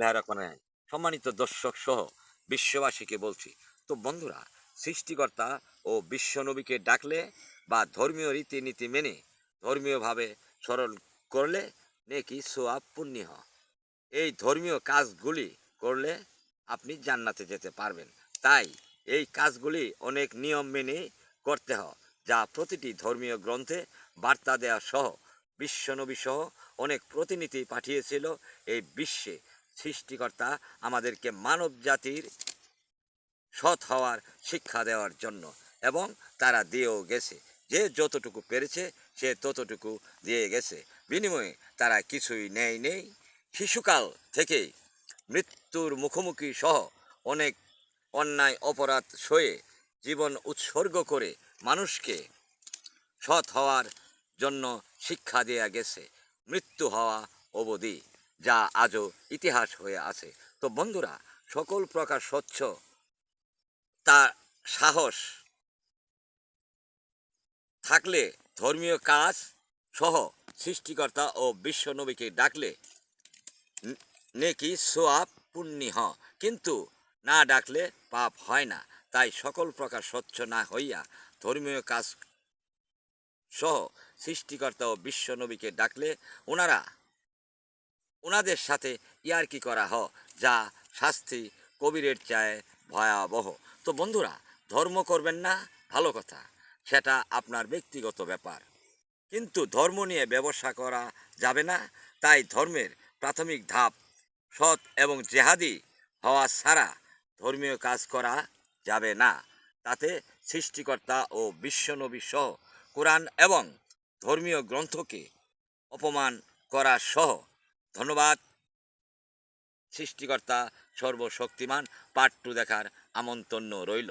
ভাইরা করে সম্মানিত দর্শক সহ বিশ্ববাসীকে বলছি, তো বন্ধুরা, সৃষ্টিকর্তা ও বিশ্বনবীকে ডাকলে বা ধর্মীয় রীতিনীতি মেনে ধর্মীয়ভাবে স্মরণ করলে নেকি সোয়াব পুণ্য। এই ধর্মীয় কাজগুলি করলে আপনি জান্নাতে যেতে পারবেন। তাই এই কাজগুলি অনেক নিয়ম মেনে করতে হয়, যা প্রতিটি ধর্মীয় গ্রন্থে বার্তা দেওয়া সহ বিশ্বনবী সহ অনেক প্রতিনিধি পাঠিয়েছিল এই বিশ্বে। সৃষ্টিকর্তা আমাদেরকে মানব জাতির সৎ হওয়ার শিক্ষা দেওয়ার জন্য, এবং তারা দিয়েও গেছে। যে যতটুকু পেরেছে, সে ততটুকু দিয়ে গেছে। বিনিময়ে তারা কিছুই নেই নেই। শিশুকাল থেকেই মৃত্যুর মুখোমুখি সহ অনেক অন্যায় অপরাধ সয়ে জীবন উৎসর্গ করে মানুষকে সৎ হওয়ার জন্য শিক্ষা দেয়া গেছে। মৃত্যু হওয়া অবধি। যা আজও ইতিহাস হয়ে আছে। তো বন্ধুরা, সকল প্রকার স্বচ্ছ তার সাহস থাকলে ধর্মীয় কাজ সহ সৃষ্টিকর্তা ও বিশ্বনবীকে ডাকলে নেকি সোয়াব পুণ্যি হ কিন্তু না ডাকলে পাপ হয় না। তাই সকল প্রকার স্বচ্ছ না হইয়া ধর্মীয় কাজ সহ সৃষ্টিকর্তা ও বিশ্বনবীকে ডাকলে ওনারা ওনাদের সাথে ইয়ারকি করা হ, যা শাস্তি কবিরের চায় ভয়াবহ। তো বন্ধুরা, ধর্ম করবেন না, ভালো কথা, সেটা আপনার ব্যক্তিগত ব্যাপার। কিন্তু ধর্ম নিয়ে ব্যবসা করা যাবে না, তাই ধর্মের প্রাথমিক ধাপ সৎ এবং জেহাদি হওয়া ছাড়া ধর্মীয় কাজ করা যাবে না। তাতে সৃষ্টিকর্তা ও বিশ্বনবী সহ কোরআন এবং ধর্মীয় গ্রন্থকে অপমান করা সহ ধন্যবাদ। সৃষ্টিকর্তা সর্বশক্তিমান পার্ট টু দেখার আমন্ত্রণ রইল।